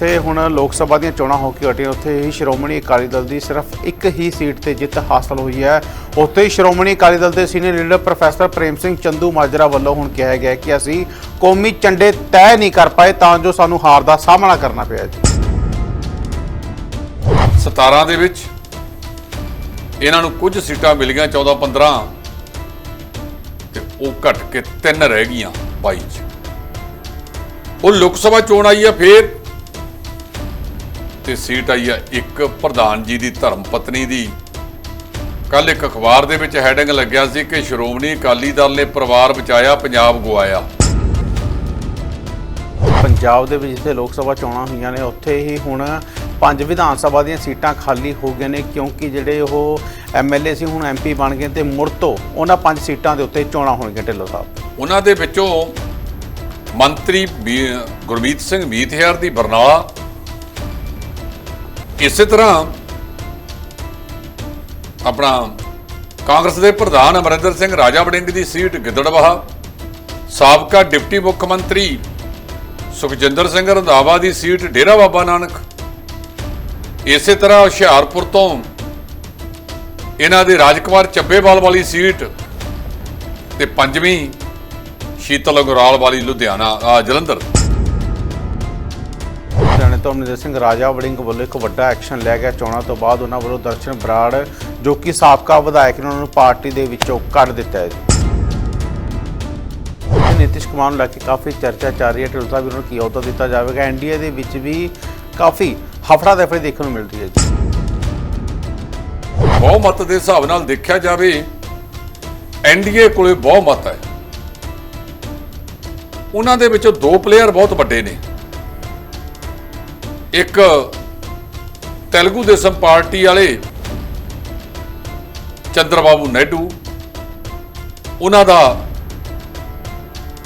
ਤੇ ਹੁਣ ਲੋਕ ਸਭਾ ਦੀਆਂ ਚੋਣਾਂ ਹੋ ਕੇ ਹਟੀਆਂ। ਉੱਥੇ ਹੀ ਸ਼੍ਰੋਮਣੀ ਅਕਾਲੀ ਦਲ ਦੀ ਸਿਰਫ ਇੱਕ ਹੀ ਸੀਟ ਤੇ ਜਿੱਤ ਹਾਸਲ ਹੋਈ ਹੈ। ਉੱਥੇ ਹੀ ਸ਼੍ਰੋਮਣੀ ਅਕਾਲੀ ਦਲ ਦੇ senior leader professor Prem Singh Chandumajra ਵੱਲੋਂ ਹੁਣ ਕਿਹਾ ਗਿਆ ਕਿ ਅਸੀਂ ਕੌਮੀ ਝੰਡੇ ਤੈਅ ਨਹੀਂ ਕਰ ਪਾਏ, ਤਾਂ ਜੋ ਸਾਨੂੰ ਹਾਰ ਦਾ ਸਾਹਮਣਾ ਕਰਨਾ ਪਿਆ ਜੀ। 17 ਦੇ ਵਿੱਚ ਇਹਨਾਂ ਨੂੰ ਕੁਝ ਸੀਟਾਂ ਮਿਲੀਆਂ 14 15 ਤੇ ਉਹ ਘਟ ਕੇ ਤਿੰਨ ਰਹਿ ਗਈਆਂ 22 ਉਹ ਲੋਕ ਸਭਾ ਚੋਣ ਆਈ ਹੈ, ਫੇਰ ਤੇ ਸੀਟ ਆਈ ਆ ਇੱਕ ਪ੍ਰਧਾਨ ਜੀ ਦੀ ਧਰਮ ਪਤਨੀ ਦੀ। ਕੱਲ ਇੱਕ ਅਖਬਾਰ ਦੇ ਵਿੱਚ ਹੈਡਿੰਗ ਲੱਗਿਆ ਸੀ ਕਿ ਸ਼੍ਰੋਮਣੀ ਅਕਾਲੀ ਦਲ ਨੇ ਪਰਿਵਾਰ ਬਚਾਇਆ ਪੰਜਾਬ ਗਵਾਇਆ। ਪੰਜਾਬ ਦੇ ਵਿੱਚ ਜਿੱਥੇ ਲੋਕ ਸਭਾ ਚੋਣਾਂ ਹੋਈਆਂ ਨੇ ਉੱਥੇ ਹੀ ਹੁਣ ਪੰਜ ਵਿਧਾਨ ਸਭਾ ਦੀਆਂ ਸੀਟਾਂ ਖਾਲੀ ਹੋ ਗਈਆਂ ਨੇ ਕਿਉਂਕਿ ਜਿਹੜੇ ਉਹ ਐਮਐਲਏ ਸੀ ਹੁਣ ਐਮਪੀ ਬਣ ਗਏ ਤੇ ਮੁੜ ਤੋਂ ਉਹਨਾਂ ਪੰਜ ਸੀਟਾਂ ਦੇ ਉੱਤੇ ਚੋਣਾਂ ਹੋਣਗੀਆਂ ਢਿੱਲੋਂ ਸਾਹਿਬ। ਉਹਨਾਂ ਦੇ ਵਿੱਚੋਂ ਮੰਤਰੀ ਗੁਰਮੀਤ ਸਿੰਘ ਮੀਤਹਿਰ ਦੀ ਬਰਨਾਲਾ ਇਸੇ ਤਰ੍ਹਾਂ ਆਪਣਾ ਕਾਂਗਰਸ ਦੇ ਪ੍ਰਧਾਨ ਅਮਰਿੰਦਰ ਸਿੰਘ ਰਾਜਾ ਵੜਿੰਗ ਦੀ ਸੀਟ ਗਿੱਦੜਬਾਹਾ ਸਾਬਕਾ ਡਿਪਟੀ ਮੁੱਖ ਮੰਤਰੀ ਸੁਖਜਿੰਦਰ ਸਿੰਘ ਰੰਧਾਵਾ ਦੀ ਸੀਟ ਡੇਰਾ ਬਾਬਾ ਨਾਨਕ। ਇਸੇ ਤਰ੍ਹਾਂ ਹੁਸ਼ਿਆਰਪੁਰ ਤੋਂ ਇਹਨਾਂ ਦੇ ਰਾਜਕੁਮਾਰ ਚੱਬੇਵਾਲ ਵਾਲੀ ਸੀਟ ਤੇ ਪੰਜਵੀਂ ਸ਼ੀਤਲ ਅਗਰਵਾਲ ਵਾਲੀ ਲੁਧਿਆਣਾ ਆ ਜਲੰਧਰ। ਲੁਧਿਆਣੇ ਤੋਂ ਅਮਰਿੰਦਰ ਸਿੰਘ ਰਾਜਾ ਵੜਿੰਗ ਵੱਲੋਂ ਇੱਕ ਵੱਡਾ ਐਕਸ਼ਨ ਲਿਆ ਗਿਆ। ਚੋਣਾਂ ਤੋਂ ਬਾਅਦ ਉਹਨਾਂ ਵੱਲੋਂ ਦਰਸ਼ਨ ਬਰਾੜ, ਜੋ ਕਿ ਸਾਬਕਾ ਵਿਧਾਇਕ ਨੇ, ਉਹਨਾਂ ਨੂੰ ਪਾਰਟੀ ਦੇ ਵਿੱਚੋਂ ਕੱਢ ਦਿੱਤਾ ਹੈ। ਜੀ ਕੁਮਾਰ ਨੂੰ ਲੈ ਕੇ ਕਾਫੀ ਚਰਚਾ ਚੱਲ ਰਹੀ ਹੈ। ਢਿੱਲੋਂ ਸਾਹਿਬ ਉਹਨਾਂ ਨੂੰ ਕੀ ਅਹੁਦਾ ਦਿੱਤਾ ਜਾਵੇਗਾ? ਐਨਡੀਏ ਦੇ ਵਿੱਚ ਵੀ ਕਾਫੀ ਹਫੜਾ ਦਫੜੀ ਦੇਖਣ ਨੂੰ ਮਿਲ ਰਹੀ ਹੈ ਜੀ। ਬਹੁਮਤ ਦੇ ਹਿਸਾਬ ਨਾਲ ਦੇਖਿਆ ਜਾਵੇ ਐਨਡੀਏ ਕੋਲੇ ਬਹੁਮਤ ਹੈ। ਉਹਨਾਂ ਦੇ ਵਿੱਚੋਂ ਦੋ ਪਲੇਅਰ ਬਹੁਤ ਵੱਡੇ ਨੇ। ਇੱਕ ਤੇਲਗੂ ਦੇਸਮ ਪਾਰਟੀ ਵਾਲੇ ਚੰਦਰਬਾਬੂ ਨਾਇਡੂ ਉਹਨਾਂ ਦਾ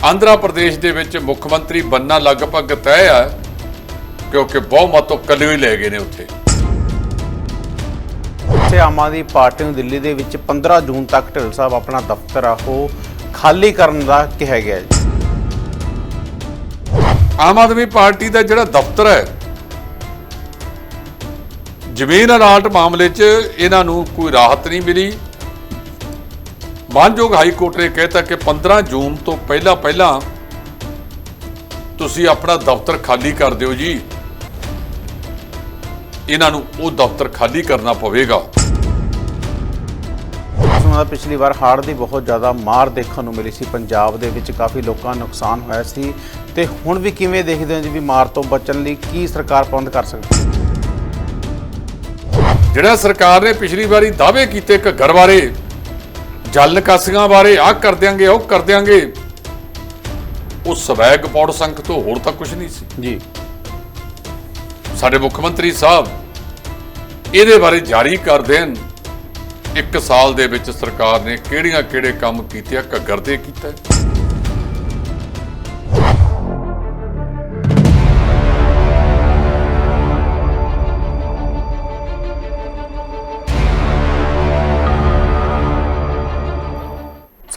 ਆਂਧਰਾ ਪ੍ਰਦੇਸ਼ ਦੇ ਵਿੱਚ ਮੁੱਖ ਮੰਤਰੀ ਬੰਨਾ ਲਗਭਗ ਤੈਅ ਹੈ ਕਿਉਂਕਿ ਬਹੁਮਤ ਉਹ ਕੱਲੇ ਹੀ ਲੈ ਗਏ ਨੇ ਉੱਥੇ। ਤੇ ਆਮ ਆਦਮੀ ਪਾਰਟੀ ਨੂੰ ਦਿੱਲੀ ਦੇ ਵਿੱਚ 15 ਜੂਨ ਤੱਕ ਢਿੱਲੋਂ ਸਾਹਿਬ ਆਪਣਾ ਦਫ਼ਤਰ ਆ ਉਹ ਖਾਲੀ ਕਰਨ ਦਾ ਕਿਹਾ ਗਿਆ ਜੀ ਆਮ ਆਦਮੀ ਪਾਰਟੀ ਦਾ ਜਿਹੜਾ ਦਫ਼ਤਰ ਹੈ ਜ਼ਮੀਨ ਅਲਾਟ ਮਾਮਲੇ 'ਚ ਇਹਨਾਂ ਨੂੰ ਕੋਈ ਰਾਹਤ ਨਹੀਂ ਮਿਲੀ। ਮਾਨਯੋਗ ਹਾਈ ਕੋਰਟ ਨੇ ਕਹਿਤਾ ਕਿ 15 ਜੂਨ ਤੋਂ ਪਹਿਲਾਂ ਪਹਿਲਾਂ ਤੁਸੀਂ ਆਪਣਾ ਦਫ਼ਤਰ ਖਾਲੀ ਕਰ ਦਿਓ ਜੀ। ਇਹਨਾਂ ਨੂੰ ਉਹ ਦਫ਼ਤਰ ਖਾਲੀ ਕਰਨਾ ਪਵੇਗਾ। ਉਹਨਾਂ ਪਿਛਲੀ ਵਾਰ ਹੜ੍ਹ ਦੀ ਬਹੁਤ ਜ਼ਿਆਦਾ ਮਾਰ ਦੇਖਣ ਨੂੰ ਮਿਲੀ ਸੀ। ਪੰਜਾਬ ਦੇ ਵਿੱਚ ਕਾਫੀ ਲੋਕਾਂ ਨੂੰ ਨੁਕਸਾਨ ਹੋਇਆ ਸੀ। ਤੇ ਹੁਣ ਵੀ ਕਿਵੇਂ ਦੇਖਦੇ ਹੋ ਜੀ ਵੀ ਮਾਰ ਤੋਂ ਬਚਣ ਲਈ ਕੀ ਸਰਕਾਰ ਪ੍ਰਬੰਧ ਕਰ ਸਕਦੀ ਹੈ? ਜਿਹੜਾ ਸਰਕਾਰ ਨੇ ਪਿਛਲੀ ਵਾਰੀ ਦਾਅਵੇ ਕੀਤੇ ਘੱਗਰ ਬਾਰੇ ਜਲ ਨਿਕਾਸੀਆਂ ਬਾਰੇ ਆਹ ਕਰ ਦਿਆਂਗੇ ਉਹ ਕਰ ਦਿਆਂਗੇ ਉਹ ਸਵੈਗ ਪੌੜ ਸੰਖ ਤੋਂ ਹੋਰ ਤਾਂ ਕੁਝ ਨਹੀਂ ਸੀ। ਜੀ। ਸਾਡੇ ਮੁੱਖ ਮੰਤਰੀ ਸਾਹਿਬ ਇਹਦੇ ਬਾਰੇ ਜਾਰੀ ਕਰ ਦੇਣ ਇੱਕ ਸਾਲ ਦੇ ਵਿੱਚ ਸਰਕਾਰ ਨੇ ਕਿਹੜੀਆਂ ਕਿਹੜੇ ਕੰਮ ਕੀਤੇ ਆ ਘੱਗਰ ਦੇ ਕੀਤਾ।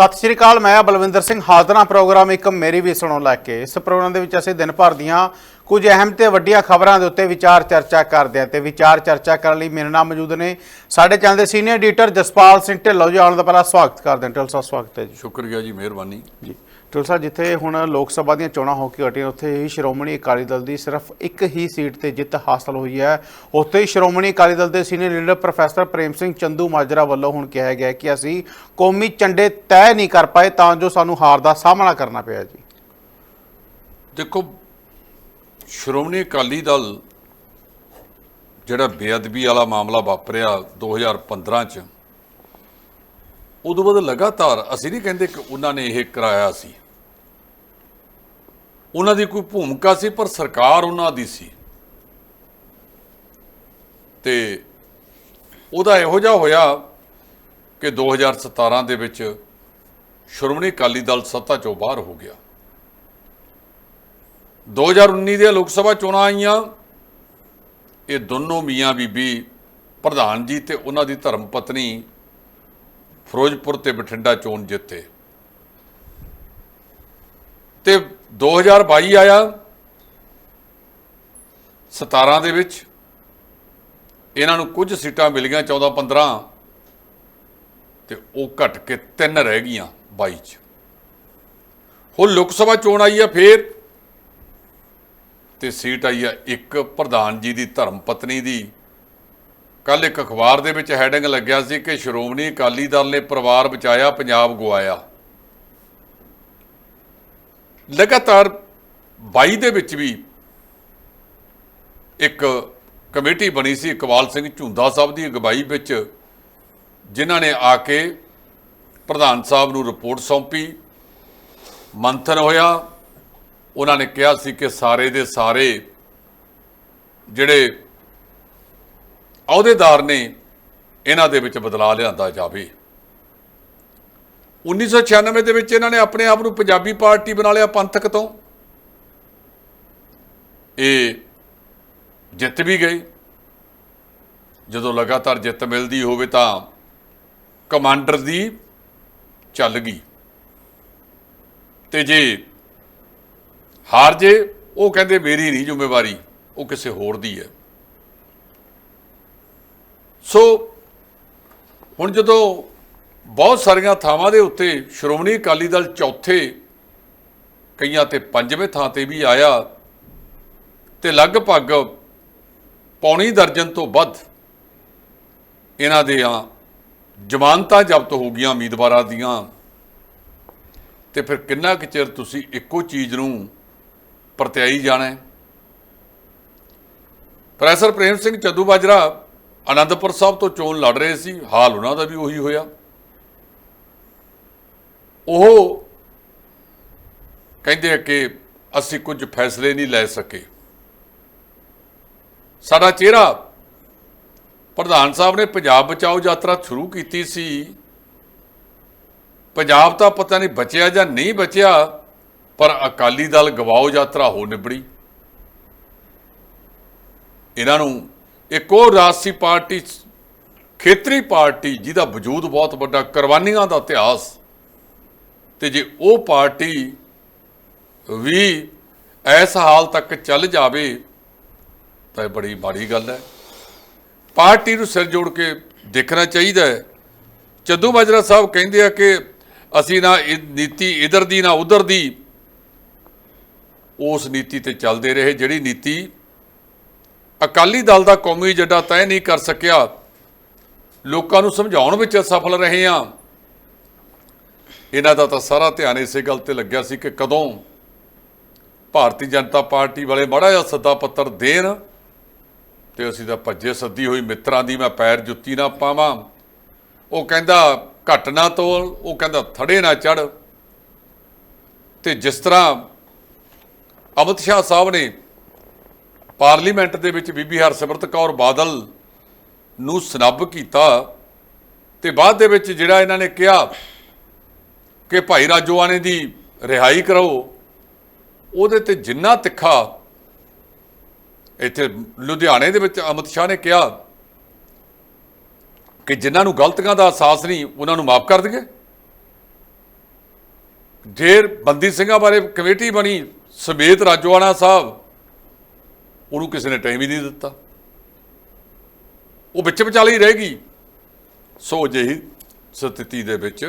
ਸਤਿ ਸ਼੍ਰੀ ਅਕਾਲ ਮੈਂ ਬਲਵਿੰਦਰ ਸਿੰਘ ਹਾਜ਼ਰਾਂ ਪ੍ਰੋਗਰਾਮ ਇੱਕ ਮੇਰੀ ਵੀ ਸੁਣੋ ਲੈ ਕੇ। ਇਸ ਪ੍ਰੋਗਰਾਮ ਦੇ ਵਿੱਚ ਅਸੀਂ ਦਿਨ ਭਰ ਦੀਆਂ ਕੁਝ ਅਹਿਮ ਤੇ ਵੱਡੀਆਂ ਖਬਰਾਂ ਦੇ ਉੱਤੇ ਵਿਚਾਰ ਚਰਚਾ ਕਰਦੇ ਹਾਂ ਤੇ ਵਿਚਾਰ ਚਰਚਾ ਕਰਨ ਲਈ ਮੇਰੇ ਨਾਲ ਮੌਜੂਦ ਨੇ ਸਾਡੇ ਚੈਨਲ ਦੇ ਸੀਨੀਅਰ ਐਡੀਟਰ ਜਸਪਾਲ ਸਿੰਘ ਢਿੱਲੋਂ ਜੀ ਆਉਣ ਦਾ ਪਹਿਲਾਂ ਸਵਾਗਤ ਕਰਦੇ ਹਾਂ। ਢਿੱਲੋਂ ਸਾਹਿਬ ਸਵਾਗਤ ਹੈ ਜੀ। ਸ਼ੁਕਰੀਆ ਜੀ ਮਿਹਰਬਾਨੀ। ਜੀ। ਢਿੱਲੋਂ ਜਿੱਥੇ ਹੁਣ ਲੋਕ ਸਭਾ ਦੀਆਂ ਚੋਣਾਂ ਹੋ ਕੇ ਹਟੀਆਂ, ਉੱਥੇ ਹੀ ਸ਼੍ਰੋਮਣੀ ਅਕਾਲੀ ਦਲ ਦੀ ਸਿਰਫ ਇੱਕ ਹੀ ਸੀਟ ਤੇ ਜਿੱਤ ਹਾਸਲ ਹੋਈ ਹੈ। ਉੱਥੇ ਹੀ ਸ਼੍ਰੋਮਣੀ ਅਕਾਲੀ ਦਲ ਦੇ senior leader professor Prem Singh Chandumajra ਵੱਲੋਂ ਹੁਣ ਕਿਹਾ ਗਿਆ ਕਿ ਅਸੀਂ ਕੌਮੀ ਝੰਡੇ ਤੈਅ ਨਹੀਂ ਕਰ ਪਾਏ, ਤਾਂ ਜੋ ਸਾਨੂੰ ਹਾਰ ਦਾ ਸਾਹਮਣਾ ਕਰਨਾ ਪਿਆ ਜੀ। ਦੇਖੋ, ਸ਼੍ਰੋਮਣੀ ਅਕਾਲੀ ਦਲ ਜਿਹੜਾ ਬੇਅਦਬੀ ਵਾਲਾ ਮਾਮਲਾ ਵਾਪਰਿਆ 2015 ਚ, ਉਦੋਂ ਬਾਅਦ ਲਗਾਤਾਰ ਅਸੀਂ ਨਹੀਂ ਕਹਿੰਦੇ ਕਿ ਉਹਨਾਂ ਨੇ ਇਹ ਕਰਾਇਆ ਸੀ। ਉਹਨਾਂ ਦੀ ਕੋਈ ਭੂਮਿਕਾ ਸੀ, ਪਰ ਸਰਕਾਰ ਉਹਨਾਂ ਦੀ ਸੀ। ਤੇ ਉਹਦਾ ਇਹੋ ਜਿਹਾ ਹੋਇਆ ਕਿ 2017 ਦੇ ਵਿੱਚ ਸ਼੍ਰੋਮਣੀ ਅਕਾਲੀ ਦਲ ਸੱਤਾ ਚੋਂ ਬਾਹਰ ਹੋ ਗਿਆ। 2019 ਦੀਆਂ ਲੋਕ ਸਭਾ ਚੋਣਾਂ ਆਈਆਂ। ਇਹ ਦੋਨੋਂ ਮੀਆਂ ਬੀਬੀ ਪ੍ਰਧਾਨ ਜੀ ਤੇ ਉਹਨਾਂ ਦੀ ਧਰਮ ਪਤਨੀ ਫਿਰੋਜ਼ਪੁਰ ਤੇ ਬਠਿੰਡਾ ਚੋਣ ਜਿੱਤੇ। ਤੇ 2022 ਆਇਆ 17 ਦੇ ਵਿੱਚ। ਇਹਨਾਂ ਨੂੰ ਕੁਝ ਸੀਟਾਂ ਮਿਲ ਗਈਆਂ 14 15 ਤੇ ਉਹ ਘਟ ਕੇ ਤਿੰਨ ਰਹਿ ਗਈਆਂ 22 ਚ। ਹੁਣ ਲੋਕ ਸਭਾ ਚੋਣ ਆਈ ਆ ਫੇਰ। ਤੇ ਸੀਟ ਆਈ ਆ ਇੱਕ ਪ੍ਰਧਾਨ ਜੀ ਦੀ ਧਰਮ ਪਤਨੀ ਦੀ। ਕੱਲ ਇੱਕ ਅਖਬਾਰ ਦੇ ਵਿੱਚ ਹੈਡਿੰਗ ਲੱਗਿਆ ਸੀ ਕਿ ਸ਼੍ਰੋਮਣੀ ਅਕਾਲੀ ਦਲ ਨੇ ਪਰਿਵਾਰ ਬਚਾਇਆ, ਪੰਜਾਬ ਗਵਾਇਆ। ਲਗਾਤਾਰ 22 ਦੇ ਵਿੱਚ ਵੀ ਇੱਕ ਕਮੇਟੀ ਬਣੀ ਸੀ ਇਕਬਾਲ ਸਿੰਘ ਝੁੰਦਾ ਸਾਹਿਬ ਦੀ ਅਗਵਾਈ ਵਿੱਚ, ਜਿਨ੍ਹਾਂ ਨੇ ਆ ਕੇ ਪ੍ਰਧਾਨ ਸਾਹਿਬ ਨੂੰ ਰਿਪੋਰਟ ਸੌਂਪੀ, ਮੰਥਨ ਹੋਇਆ। ਉਹਨਾਂ ਨੇ ਕਿਹਾ ਸੀ ਕਿ ਸਾਰੇ ਦੇ ਸਾਰੇ ਜਿਹੜੇ ਅਹੁਦੇਦਾਰ ਨੇ, ਇਹਨਾਂ ਦੇ ਵਿੱਚ ਬਦਲਾਅ ਲਿਆਂਦਾ ਜਾਵੇ। 1996 ਦੇ ਵਿੱਚ ਇਹਨਾਂ ਨੇ ਆਪਣੇ ਆਪ ਨੂੰ ਪੰਜਾਬੀ ਪਾਰਟੀ ਬਣਾ ਲਿਆ ਪੰਥਕ ਤੋਂ। ਇਹ ਜਿੱਤ ਵੀ ਗਏ ਜਦੋਂ ਲਗਾਤਾਰ ਜਿੱਤ ਮਿਲਦੀ ਹੋਵੇ ਤਾਂ ਕਮਾਂਡਰ ਦੀ ਚੱਲ ਗਈ। ਤੇ ਜੇ ਹਾਰ ਜੇ, ਉਹ ਕਹਿੰਦੇ ਮੇਰੀ ਨਹੀਂ ਜ਼ਿੰਮੇਵਾਰੀ, ਉਹ ਕਿਸੇ ਹੋਰ ਦੀ ਹੈ। ਸੋ ਹੁਣ ਜਦੋਂ ਬਹੁਤ ਸਾਰੀਆਂ ਥਾਵਾਂ ਦੇ ਉੱਤੇ ਸ਼੍ਰੋਮਣੀ ਅਕਾਲੀ ਦਲ ਚੌਥੇ ਕਈਆਂ ਤੇ ਪੰਜਵੇਂ ਥਾਂ ਤੇ ਵੀ ਆਇਆ ਤੇ ਲਗਭਗ ਪੌਣੀ ਦਰਜਨ ਤੋਂ ਵੱਧ ਇਹਨਾਂ ਦੇ ਆ ਜ਼ਮਾਨਤਾਂ ਜ਼ਬਤ ਹੋ ਗਈਆਂ ਉਮੀਦਵਾਰਾਂ ਦੀਆਂ। ਤੇ ਫਿਰ ਕਿੰਨਾ ਕੁ ਚਿਰ ਤੁਸੀਂ ਇੱਕੋ ਚੀਜ਼ ਨੂੰ ਪਰਤਿਆਈ ਜਾਣਾ ਹੈ? ਪ੍ਰੋਫੈਸਰ ਪ੍ਰੇਮ ਸਿੰਘ ਚੱਦੂ ਬਾਜਰਾ ਆਨੰਦਪੁਰ ਸਾਹਿਬ ਤੋਂ ਚੋਣ ਲੜ ਰਹੇ ਸੀ, ਹਾਲ ਉਹਨਾਂ ਦਾ ਵੀ ਉਹੀ ਹੋਇਆ। ਉਹ ਕਹਿੰਦੇ ਕਿ ਅਸੀਂ ਕੁਝ ਫੈਸਲੇ ਨਹੀਂ ਲੈ ਸਕੇ। ਸਾਡਾ ਚਿਹਰਾ ਪ੍ਰਧਾਨ ਸਾਹਿਬ ਨੇ ਪੰਜਾਬ ਬਚਾਓ ਯਾਤਰਾ ਸ਼ੁਰੂ ਕੀਤੀ ਸੀ। ਪੰਜਾਬ ਤਾਂ ਪਤਾ ਨਹੀਂ ਬਚਿਆ ਜਾਂ ਨਹੀਂ ਬਚਿਆ, ਪਰ ਅਕਾਲੀ ਦਲ ਗਵਾਓ ਯਾਤਰਾ ਹੋ ਨਿਬੜੀ। ਇਹਨਾਂ ਨੂੰ ਇੱਕ ਉਹ ਰਾਜਸੀ ਪਾਰਟੀ, ਖੇਤਰੀ ਪਾਰਟੀ ਜਿਹਦਾ ਵਜੂਦ ਬਹੁਤ ਵੱਡਾ, ਕੁਰਬਾਨੀਆਂ ਦਾ ਇਤਿਹਾਸ ਤੇ ਜੇ ਉਹ ਪਾਰਟੀ ਵੀ ਇਸ ਹਾਲ ਤੱਕ ਚੱਲ ਜਾਵੇ, ਤਾਂ ਇਹ ਬੜੀ ਮਾੜੀ ਗੱਲ ਹੈ। ਪਾਰਟੀ ਨੂੰ ਸਿਰ ਜੋੜ ਕੇ ਦੇਖਣਾ ਚਾਹੀਦਾ ਹੈ। ਚੱਦੂ ਮਾਜਰਾ ਸਾਹਿਬ ਕਹਿੰਦੇ ਆ ਕਿ ਅਸੀਂ ਨਾ ਇਹ ਨੀਤੀ ਇਧਰ ਦੀ ਨਾ ਉਧਰ ਦੀ, ਉਸ ਨੀਤੀ ਤੇ ਚੱਲਦੇ ਰਹੇ। ਜਿਹੜੀ ਨੀਤੀ ਅਕਾਲੀ ਦਲ ਦਾ ਕੌਮੀ ਏਜੰਡਾ ਤੈਅ ਨਹੀਂ ਕਰ ਸਕਿਆ, ਲੋਕਾਂ ਨੂੰ ਸਮਝਾਉਣ ਵਿੱਚ ਸਫਲ ਰਹੇ ਆ ਇਹਨਾਂ ਦਾ ਤਾਂ ਸਾਰਾ ਧਿਆਨ ਇਸੇ ਗੱਲ ਤੇ ਲੱਗਿਆ ਸੀ ਕਿ ਕਦੋਂ ਭਾਰਤੀ ਜਨਤਾ ਪਾਰਟੀ ਵਾਲੇ ਮਾੜਾ ਜਿਹਾ ਸੱਦਾ ਪੱਤਰ ਦੇਣ ਤੇ ਅਸੀਂ ਤਾਂ ਭੱਜੇ ਸੱਦੀ ਹੋਈ ਮਿੱਤਰਾਂ ਦੀ ਮੈਂ ਪੈਰ ਜੁੱਤੀ ਨਾ ਪਾਵਾਂ। ਉਹ ਕਹਿੰਦਾ, ਘਟ ਨਾ ਤੋਲ, ਉਹ ਕਹਿੰਦਾ, ਥੜੇ ਨਾ ਚੜ ਤੇ ਜਿਸ ਤਰ੍ਹਾਂ ਅਮਿਤ ਸ਼ਾਹ ਸਾਹਿਬ ਨੇ ਪਾਰਲੀਮੈਂਟ ਦੇ ਵਿੱਚ ਬੀਬੀ ਹਰਸਿਮਰਤ ਕੌਰ ਬਾਦਲ ਨੂੰ ਸਨੱਬ ਕੀਤਾ ਤੇ ਬਾਅਦ ਦੇ ਵਿੱਚ ਜਿਹੜਾ ਇਹਨਾਂ ਨੇ ਕਿਹਾ ਕਿ ਭਾਈ ਰਾਜੋਆਣੇ ਦੀ ਰਿਹਾਈ ਕਰਾਓ ਉਹਦੇ ਤੇ ਜਿੰਨਾ ਤਿੱਖਾ ਇੱਥੇ ਲੁਧਿਆਣੇ ਦੇ ਵਿੱਚ ਅਮਿਤ ਸ਼ਾਹ ਨੇ ਕਿਹਾ ਕਿ ਜਿਨ੍ਹਾਂ ਨੂੰ ਗਲਤੀਆਂ ਦਾ ਅਹਿਸਾਸ ਨਹੀਂ, ਉਹਨਾਂ ਨੂੰ ਮਾਫ ਕਰ ਦਈਏ। ਢੇਰ ਬੰਦੀ ਸਿੰਘਾਂ ਬਾਰੇ ਕਮੇਟੀ ਬਣੀ, ਸਮੇਤ ਰਾਜੋਆਣਾ ਸਾਹਿਬ, ਉਹਨੂੰ ਕਿਸੇ ਨੇ ਟਾਈਮ ਹੀ ਨਹੀਂ ਦਿੱਤਾ। ਉਹ ਵਿੱਚ ਵਿਚਾਲੇ ਹੀ ਰਹਿ ਗਈ। ਸੋ ਅਜਿਹੀ ਸਥਿਤੀ ਦੇ ਵਿੱਚ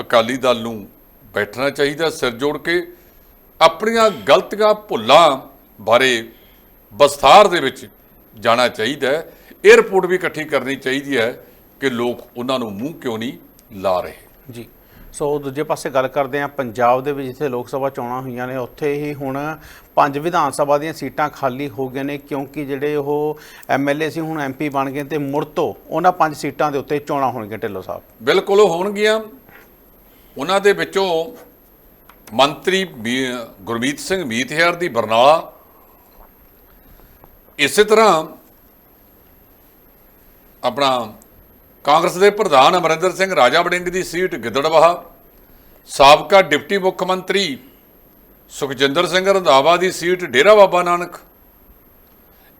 ਅਕਾਲੀ ਦਲ ਨੂੰ ਬੈਠਣਾ ਚਾਹੀਦਾ ਸਿਰ ਜੋੜ ਕੇ ਆਪਣੀਆਂ ਗਲਤੀਆਂ ਭੁੱਲਾਂ ਬਾਰੇ ਵਿਸਥਾਰ ਦੇ ਵਿੱਚ ਜਾਣਾ ਚਾਹੀਦਾ ਹੈ। ਇਹ ਰਿਪੋਰਟ ਵੀ ਇਕੱਠੀ ਕਰਨੀ ਚਾਹੀਦੀ ਹੈ ਕਿ ਲੋਕ ਉਹਨਾਂ ਨੂੰ ਮੂੰਹ ਕਿਉਂ ਨਹੀਂ ਲਾ ਰਹੇ। ਜੀ। ਸੋ ਦੂਜੇ ਪਾਸੇ ਗੱਲ ਕਰਦੇ ਹਾਂ ਪੰਜਾਬ ਦੇ ਵਿੱਚ ਜਿੱਥੇ ਲੋਕ ਸਭਾ ਚੋਣਾਂ ਹੋਈਆਂ ਨੇ ਉੱਥੇ ਹੀ ਹੁਣ ਪੰਜ ਵਿਧਾਨ ਸਭਾ ਦੀਆਂ ਸੀਟਾਂ ਖਾਲੀ ਹੋ ਗਈਆਂ ਨੇ ਕਿਉਂਕਿ ਜਿਹੜੇ ਉਹ ਐਮਐਲਏ ਸੀ ਹੁਣ ਐਮਪੀ ਬਣ ਗਏ ਤੇ ਮੁੜ ਤੋਂ ਉਹਨਾਂ ਪੰਜ ਸੀਟਾਂ ਦੇ ਉੱਤੇ ਚੋਣਾਂ ਹੋਣਗੀਆਂ ਢਿੱਲੋਂ ਸਾਹਿਬ। ਬਿਲਕੁਲ ਹੋਣਗੀਆਂ। ਉਹਨਾਂ ਦੇ ਵਿੱਚੋਂ ਮੰਤਰੀ ਮੀ- ਗੁਰਮੀਤ ਸਿੰਘ ਮੀਤਹਿਰ ਦੀ ਬਰਨਾਲਾ। ਇਸੇ ਤਰ੍ਹਾਂ ਆਪਣਾ ਕਾਂਗਰਸ ਦੇ ਪ੍ਰਧਾਨ ਅਮਰਿੰਦਰ ਸਿੰਘ ਰਾਜਾ ਵੜਿੰਗ ਦੀ ਸੀਟ ਗਿੱਦੜਬਾਹਾ ਸਾਬਕਾ ਡਿਪਟੀ ਮੁੱਖ ਮੰਤਰੀ ਸੁਖਜਿੰਦਰ ਸਿੰਘ ਰੰਧਾਵਾ ਦੀ ਸੀਟ ਡੇਰਾ ਬਾਬਾ ਨਾਨਕ।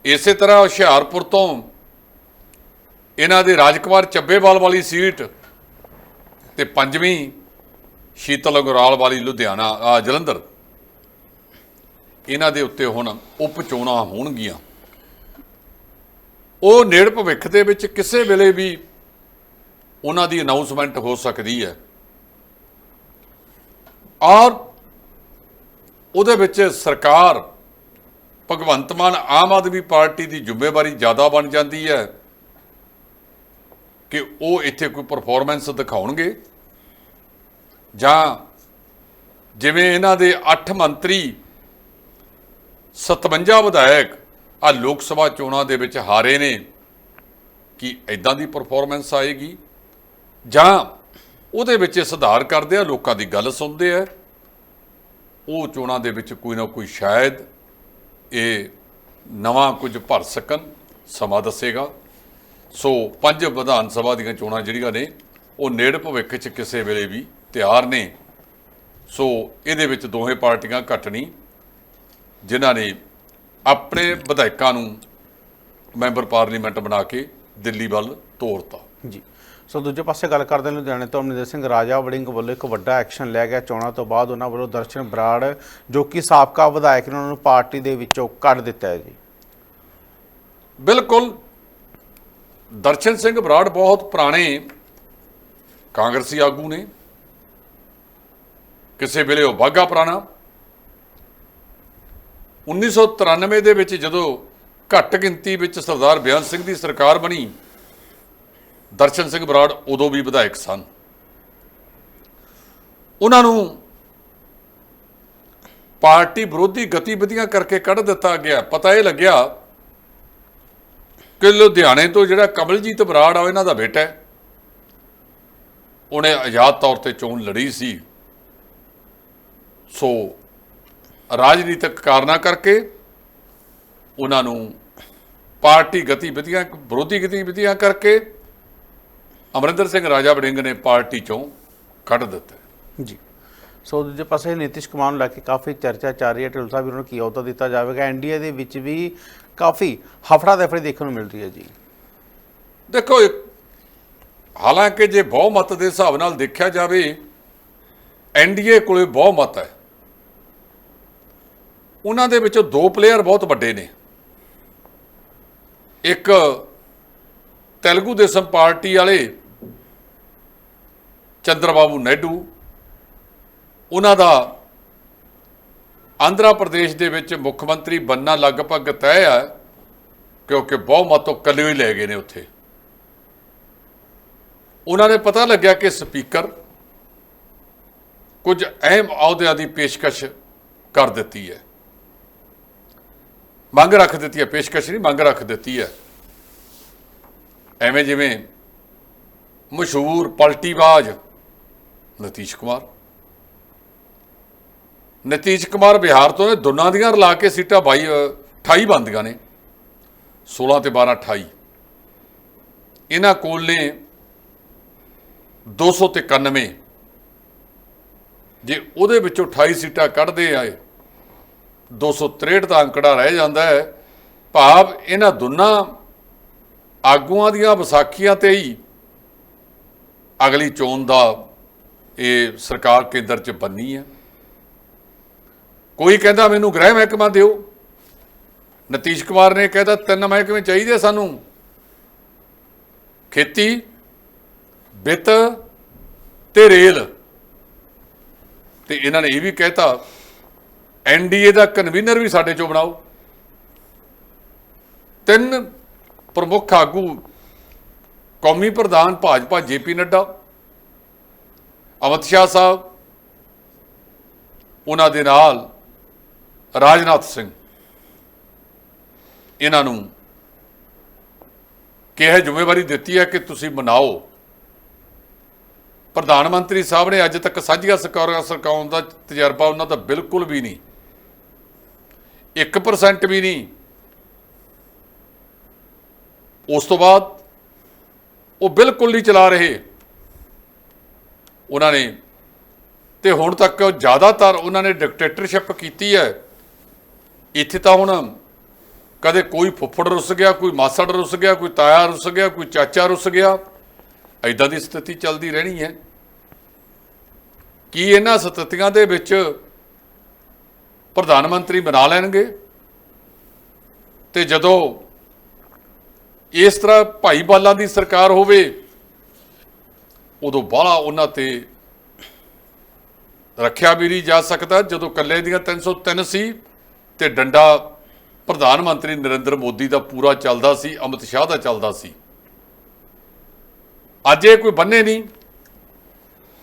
ਇਸੇ ਤਰ੍ਹਾਂ ਹੁਸ਼ਿਆਰਪੁਰ ਤੋਂ ਇਹਨਾਂ ਦੇ ਰਾਜਕੁਮਾਰ ਚੱਬੇਵਾਲ ਵਾਲੀ ਸੀਟ ਤੇ ਪੰਜਵੀਂ ਸ਼ੀਤਲ ਅਗਰਵਾਲ ਵਾਲੀ ਲੁਧਿਆਣਾ, ਆ, ਜਲੰਧਰ। ਇਹਨਾਂ ਦੇ ਉੱਤੇ ਹੁਣ ਉਪ ਚੋਣਾਂ ਹੋਣਗੀਆਂ। ਉਹ ਨੇੜ ਭਵਿੱਖ ਦੇ ਵਿੱਚ ਕਿਸੇ ਵੇਲੇ ਵੀ ਉਹਨਾਂ ਦੀ ਅਨਾਉਂਸਮੈਂਟ ਹੋ ਸਕਦੀ ਹੈ। ਔਰ ਉਹਦੇ ਵਿੱਚ ਸਰਕਾਰ, ਭਗਵੰਤ ਮਾਨ ਆਮ ਆਦਮੀ ਪਾਰਟੀ ਦੀ ਜ਼ਿੰਮੇਵਾਰੀ ਜ਼ਿਆਦਾ ਬਣ ਜਾਂਦੀ ਹੈ ਕਿ ਉਹ ਇੱਥੇ ਕੋਈ ਪਰਫਾਰਮੈਂਸ ਦਿਖਾਉਣਗੇ। ਜਾਂ ਜਿਵੇਂ ਇਹਨਾਂ ਦੇ 8 ਮੰਤਰੀ 57 ਵਿਧਾਇਕ ਆ ਲੋਕ ਸਭਾ ਚੋਣਾਂ ਦੇ ਵਿੱਚ ਹਾਰੇ ਨੇ, ਕਿ ਇਦਾਂ ਦੀ ਪਰਫਾਰਮੈਂਸ ਆਏਗੀ? ਜਾਂ ਉਹਦੇ ਵਿੱਚ ਇਹ ਸੁਧਾਰ ਕਰਦੇ ਆ, ਲੋਕਾਂ ਦੀ ਗੱਲ ਸੁਣਦੇ ਆ, ਉਹ ਚੋਣਾਂ ਦੇ ਵਿੱਚ ਕੋਈ ਨਾ ਕੋਈ ਸ਼ਾਇਦ ਇਹ ਨਵਾਂ ਕੁਝ ਭਰ ਸਕਣ, ਸਮਾਂ ਦੱਸੇਗਾ। ਸੋ ਪੰਜ ਵਿਧਾਨ ਸਭਾ ਦੀਆਂ ਚੋਣਾਂ ਜਿਹੜੀਆਂ ਨੇ, ਉਹ ਨੇੜ ਭਵਿੱਖ 'ਚ ਕਿਸੇ ਵੇਲੇ ਵੀ ਤਿਆਰ ਨੇ। ਸੋ ਇਹਦੇ ਵਿੱਚ ਦੋਹੇ ਪਾਰਟੀਆਂ ਘੱਟ ਨਹੀਂ ਜਿਨ੍ਹਾਂ ਨੇ ਆਪਣੇ ਵਿਧਾਇਕਾਂ ਨੂੰ ਮੈਂਬਰ ਪਾਰਲੀਮੈਂਟ ਬਣਾ ਕੇ ਦਿੱਲੀ ਵੱਲ ਤੋਰਤਾ। ਜੀ। ਸੋ ਦੂਜੇ ਪਾਸੇ ਗੱਲ ਕਰਦੇ ਹਾਂ ਲੁਧਿਆਣੇ ਤੋਂ ਅਮਰਿੰਦਰ ਸਿੰਘ ਰਾਜਾ ਵੜਿੰਗ ਵੱਲੋਂ ਇੱਕ ਵੱਡਾ ਐਕਸ਼ਨ ਲਿਆ ਗਿਆ। ਚੋਣਾਂ ਤੋਂ ਬਾਅਦ ਉਹਨਾਂ ਵੱਲੋਂ ਦਰਸ਼ਨ ਬਰਾੜ ਜੋ ਕਿ ਸਾਬਕਾ ਵਿਧਾਇਕ ਨੇ ਉਹਨਾਂ ਨੂੰ ਪਾਰਟੀ ਦੇ ਵਿੱਚੋਂ ਕੱਢ ਦਿੱਤਾ ਹੈ ਜੀ। ਬਿਲਕੁਲ। ਦਰਸ਼ਨ ਸਿੰਘ ਬਰਾੜ ਬਹੁਤ ਪੁਰਾਣੇ ਕਾਂਗਰਸੀ ਆਗੂ ਨੇ। ਕਿਸੇ ਵੇਲੇ ਉਹ ਬਾਗਾ ਪੁਰਾਣਾ। 1993 ਦੇ ਵਿੱਚ ਜਦੋਂ ਘੱਟ ਗਿਣਤੀ ਵਿੱਚ ਸਰਦਾਰ ਬਿਆਨ ਸਿੰਘ ਦੀ ਸਰਕਾਰ ਬਣੀ, ਦਰਸ਼ਨ ਸਿੰਘ ਬਰਾੜ ਉਦੋਂ ਵੀ ਵਿਧਾਇਕ ਸਨ। ਉਹਨਾਂ ਨੂੰ ਪਾਰਟੀ ਵਿਰੋਧੀ ਗਤੀਵਿਧੀਆਂ ਕਰਕੇ ਕੱਢ ਦਿੱਤਾ ਗਿਆ। ਪਤਾ ਇਹ ਲੱਗਿਆ ਕਿ ਲੁਧਿਆਣੇ ਤੋਂ ਜਿਹੜਾ ਕਮਲਜੀਤ ਬਰਾੜ ਆ ਇਹਨਾਂ ਦਾ ਬੇਟਾ ਉਹਨੇ ਆਜ਼ਾਦ ਤੌਰ ਤੇ ਚੋਣ ਲੜੀ ਸੀ। ਸੋ ਰਾਜਨੀਤਿਕ ਕਾਰਨਾਂ ਕਰਕੇ ਉਹਨਾਂ ਨੂੰ ਪਾਰਟੀ ਗਤੀਵਿਧੀਆਂ ਵਿਰੋਧੀ ਗਤੀਵਿਧੀਆਂ ਕਰਕੇ ਅਮਰਿੰਦਰ ਸਿੰਘ ਰਾਜਾ ਵੜਿੰਗ ਨੇ ਪਾਰਟੀ ਚੋਂ ਕੱਢ ਦਿੱਤਾ। ਜੀ। ਸੋ ਦੂਜੇ ਪਾਸੇ ਨਿਤਿਸ਼ ਕੁਮਾਰ ਨੂੰ ਲੈ ਕੇ ਕਾਫੀ ਚਰਚਾ ਚੱਲ ਰਹੀ ਹੈ। ਢਿੱਲੋਂ ਸਾਹਿਬ ਵੀ ਉਹਨਾਂ ਨੂੰ ਕੀ ਅਹੁਦਾ ਦਿੱਤਾ ਜਾਵੇਗਾ? ਐਨਡੀਏ ਦੇ ਵਿੱਚ ਵੀ ਕਾਫੀ ਹਫੜਾ ਦਫੜੀ ਦੇਖਣ ਨੂੰ ਮਿਲ ਰਹੀ ਹੈ ਜੀ। ਦੇਖੋ ਹਾਲਾਂਕਿ ਜੇ ਬਹੁਮਤ ਦੇ ਹਿਸਾਬ ਨਾਲ ਦੇਖਿਆ ਜਾਵੇ ਐਨਡੀਏ ਕੋਲੇ ਬਹੁਮਤ ਹੈ। ਉਹਨਾਂ ਦੇ ਵਿੱਚੋਂ ਦੋ ਪਲੇਅਰ ਬਹੁਤ ਵੱਡੇ ਨੇ। ਇੱਕ ਤੇਲਗੂ ਦੇਸਮ ਪਾਰਟੀ ਵਾਲੇ ਚੰਦਰਬਾਬੂ ਨਾਇਡੂ, ਉਹਨਾਂ ਦਾ ਆਂਧਰਾ ਪ੍ਰਦੇਸ਼ ਦੇ ਵਿੱਚ ਮੁੱਖ ਮੰਤਰੀ ਬੰਨਾ ਲਗਭਗ ਤੈਅ ਹੈ, ਕਿਉਂਕਿ ਬਹੁਮਤੋਂ ਉਹ ਹੀ ਲੈ ਗਏ ਨੇ ਉੱਥੇ। ਉਹਨਾਂ ਨੇ ਪਤਾ ਲੱਗਿਆ ਕਿ ਸਪੀਕਰ ਕੁਝ ਅਹਿਮ ਅਹੁਦਿਆਂ ਦੀ ਪੇਸ਼ਕਸ਼ ਕਰ ਦਿੱਤੀ ਹੈ। ਮੰਗ ਰੱਖ ਦਿੱਤੀ ਹੈ ਪੇਸ਼ਕਸ਼ ਨਹੀਂ ਮੰਗ ਰੱਖ ਦਿੱਤੀ ਹੈ। ਐਵੇਂ ਜਿਵੇਂ ਮਸ਼ਹੂਰ ਪਲਟੀਬਾਜ਼ ਨਤੀਸ਼ ਕੁਮਾਰ। ਨਤੀਸ਼ ਕੁਮਾਰ ਬਿਹਾਰ ਤੋਂ ਨੇ ਦੋਨਾਂ ਦੀਆਂ ਰਲਾ ਕੇ ਸੀਟਾਂ 22 ਅ, 28 ਬੰਦੀਆਂ ਨੇ 16 ਤੇ 12 28 ਇਹਨਾਂ ਕੋਲ ਨੇ 200 ਤੇ 91 ਜੇ ਉਹਦੇ ਵਿੱਚੋਂ 28 ਸੀਟਾਂ ਕੱਢਦੇ ਆਏ 263 ਦਾ ਅੰਕੜਾ ਰਹਿ ਜਾਂਦਾ ਹੈ। ਭਾਵ ਇਹਨਾਂ ਦੋਨਾਂ ਆਗੂਆਂ ਦੀਆਂ ਵਿਸਾਖੀਆਂ ਤੇ ਹੀ ਅਗਲੀ ਚੋਣ ਦਾ ਇਹ ਸਰਕਾਰ ਕੇਂਦਰ 'ਚ ਬੰਨੀ ਹੈ। ਕੋਈ ਕਹਿੰਦਾ ਮੈਨੂੰ ਗ੍ਰਹਿ ਮਹਿਕਮਾ ਦਿਓ। ਨਤੀਸ਼ ਕੁਮਾਰ ਨੇ ਕਹਿੰਦਾ ਤਿੰਨ ਮਹਿਕਮੇ ਚਾਹੀਦੇ ਸਾਨੂੰ। ਖੇਤੀ, ਵਿੱਤ ਤੇ ਰੇਲ। ਤੇ ਇਹਨਾਂ ਨੇ ਇਹ ਵੀ ਕਹਿਤਾ ਐਨਡੀਏ ਦਾ ਕਨਵੀਨਰ ਵੀ ਸਾਡੇ ਚੋਂ ਬਣਾਓ। ਤਿੰਨ ਪ੍ਰਮੁੱਖ ਆਗੂ, ਕੌਮੀ ਪ੍ਰਧਾਨ ਭਾਜਪਾ ਜੇਪੀ ਨੱਡਾ, ਅਮਿਤ ਸ਼ਾਹ ਸਾਹਿਬ, ਉਹਨਾਂ ਦੇ ਨਾਲ ਰਾਜਨਾਥ ਸਿੰਘ। ਇਹਨਾਂ ਨੂੰ ਕਿਹਾ ਜ਼ਿੰਮੇਵਾਰੀ ਦਿੱਤੀ ਹੈ ਕਿ ਤੁਸੀਂ ਮਨਾਓ? ਪ੍ਰਧਾਨ ਮੰਤਰੀ ਸਾਹਿਬ ਨੇ ਅੱਜ ਤੱਕ ਸਾਂਝੀਆਂ ਸਰਕਾਰਾਂ ਸਰਕਾਉਣ ਦਾ ਤਜਰਬਾ ਉਹਨਾਂ ਦਾ ਬਿਲਕੁਲ ਵੀ ਨਹੀਂ। 1% ਵੀ ਨਹੀਂ। ਉਸ ਤੋਂ ਬਾਅਦ ਉਹ ਬਿਲਕੁਲ ਨਹੀਂ ਚਲਾ ਰਹੇ। ਉਹਨਾਂ ਨੇ ਤੇ ਹੁਣ ਤੱਕ ਜ਼ਿਆਦਾਤਰ ਉਹਨਾਂ ਨੇ ਡਿਕਟੇਟਰਸ਼ਿਪ ਕੀਤੀ ਹੈ। ਇੱਥੇ ਤਾਂ ਹੁਣ ਕਦੇ ਕੋਈ ਫੁੱਫੜ ਰੁੱਸ ਗਿਆ, ਕੋਈ ਮਾਸੜ ਰੁੱਸ ਗਿਆ, ਕੋਈ ਤਾਇਆ ਰੁੱਸ ਗਿਆ, ਕੋਈ ਚਾਚਾ ਰੁੱਸ ਗਿਆ। ਐਦਾਂ ਦੀ ਸਥਿਤੀ ਚੱਲਦੀ ਰਹਿਣੀ ਹੈ। ਕੀ ਇਹਨਾਂ ਸਥਿਤੀਆਂ ਦੇ ਵਿੱਚ ਪ੍ਰਧਾਨ ਮੰਤਰੀ ਬਣਾ ਲੈਣਗੇ। ਤੇ ਜਦੋਂ ਇਸ ਤਰ੍ਹਾਂ ਭਾਈ ਬਾਲਾਂ ਦੀ ਸਰਕਾਰ ਹੋਵੇ, ਉਦੋਂ ਬਾਹਲਾ ਉਹਨਾਂ ਤੇ ਰੱਖਿਆ ਵੀ ਨਹੀਂ ਜਾ ਸਕਦਾ। ਜਦੋਂ ਕੱਲੇ ਦੀਆਂ 303 ਸੀ ਤੇ ਡੰਡਾ ਪ੍ਰਧਾਨ ਮੰਤਰੀ ਨਰਿੰਦਰ ਮੋਦੀ ਦਾ ਪੂਰਾ ਚੱਲਦਾ ਸੀ, ਅਮਿਤ ਸ਼ਾਹ ਦਾ ਚੱਲਦਾ ਸੀ। ਅੱਜ ਇਹ ਕੋਈ ਬੰਨੇ ਨਹੀਂ।